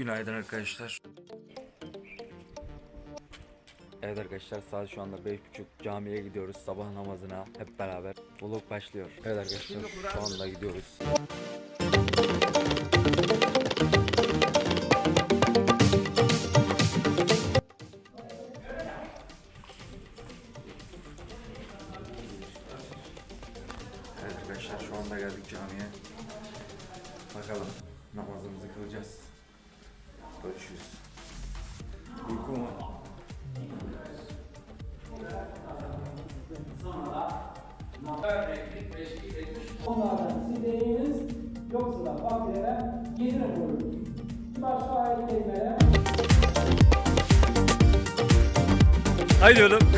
Günaydın arkadaşlar. Evet arkadaşlar saat şu anda 5.30 camiye gidiyoruz sabah namazına hep beraber. Vlog başlıyor. Evet arkadaşlar şu anda gidiyoruz. Evet arkadaşlar şu anda geldik camiye. Bakalım namazımızı kılacağız. Görüşürüz. Uyku mu? Onlardan siz değiniz, yoksa da fakirlere getirin buyurunuz. Başka ayet kelimeler Haydi oğlum.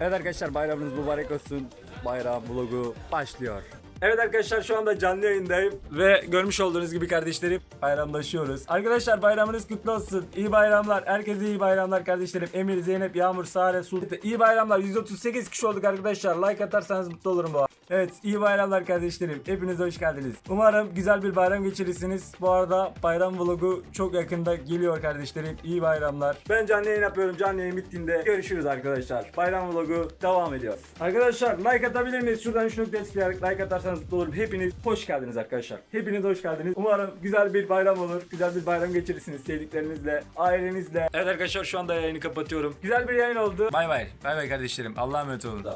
evet arkadaşlar bayramınız mübarek olsun. Bayram vlogu başlıyor. Evet arkadaşlar şu anda canlı yayındayım ve görmüş olduğunuz gibi kardeşlerim bayramlaşıyoruz. Arkadaşlar bayramınız kutlu olsun. İyi bayramlar. Herkese iyi bayramlar kardeşlerim. Emir, Zeynep, Yağmur, Sare, Sultan. İyi bayramlar. 138 kişi olduk arkadaşlar. Like atarsanız mutlu olurum bu. Evet iyi bayramlar kardeşlerim. Hepiniz hoş geldiniz. Umarım güzel bir bayram geçirirsiniz. Bu arada bayram vlogu çok yakında geliyor kardeşlerim. İyi bayramlar. Ben canlı yayın yapıyorum. Canlı yayın bittiğinde görüşürüz arkadaşlar. Bayram vlogu devam ediyor. Arkadaşlar like atabilir miyiz? Şuradan şu noktaya tıklayarak like atarsanız mutlu olurum. Hepiniz hoş geldiniz arkadaşlar. Hepiniz hoş geldiniz. Umarım güzel bir bayram olur. Güzel bir bayram geçirirsiniz sevdiklerinizle, ailenizle. Evet arkadaşlar şu anda yayını kapatıyorum. Güzel bir yayın oldu. Bay bay. Bay bay kardeşlerim. Allah'a emanet olun.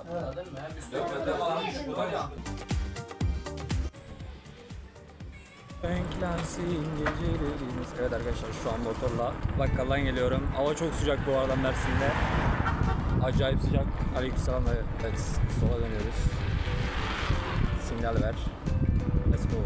Renklensin gecelerimiz. Evet arkadaşlar şu an motorla bakkaldan geliyorum. Hava çok sıcak bu arada Mersin'de. Acayip sıcak. Aleykümselam. Evet sola dönüyoruz. Ver. Let's go.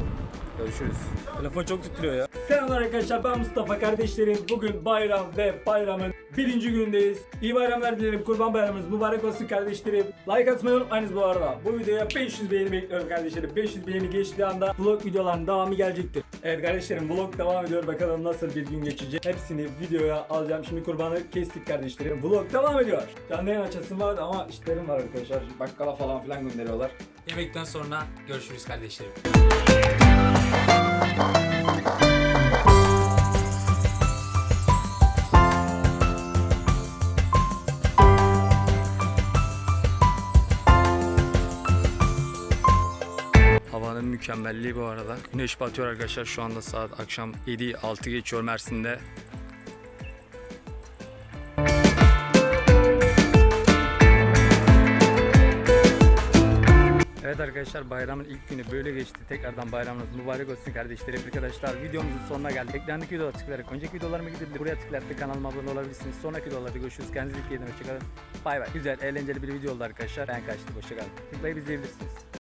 Görüşürüz. Telefon çok titriyor ya. Selamlar arkadaşlar ben Mustafa kardeşlerim. Bugün bayram ve bayramın birinci günündeyiz. İyi bayramlar dilerim. Kurban bayramınız mübarek olsun kardeşlerim. Like atmayı unutmayınız bu arada. Bu videoya 500 beğeni bekliyorum kardeşlerim. 500 beğeni geçtiği anda vlog videoların devamı gelecektir. Evet kardeşlerim vlog devam ediyor. Bakalım nasıl bir gün geçecek. Hepsini videoya alacağım. Şimdi kurbanı kestik kardeşlerim. Vlog devam ediyor. Canlı yayın açasım vardı ama işlerim var arkadaşlar. Bakkala falan filan gönderiyorlar. Yemekten sonra görüşürüz kardeşlerim. Havanın mükemmelliği bu arada. Güneş batıyor arkadaşlar şu anda saat akşam 7-6 geçiyor Mersin'de. Evet arkadaşlar bayramın ilk günü böyle geçti. Tekrardan bayramınız mübarek olsun kardeşlerim. Arkadaşlar videomuzun sonuna geldik. Ekrandık videoya tıklayarak önceki videolarıma gidebilir. Buraya tıklayarak kanalıma abone olabilirsiniz. Sonraki videolarda görüşürüz. Kendinize iyi bakın. Hoşçakalın. Bay bay. Güzel, eğlenceli bir video oldu arkadaşlar. Ben kaçtım. Hoşçakalın. Tıklayıp izleyebilirsiniz.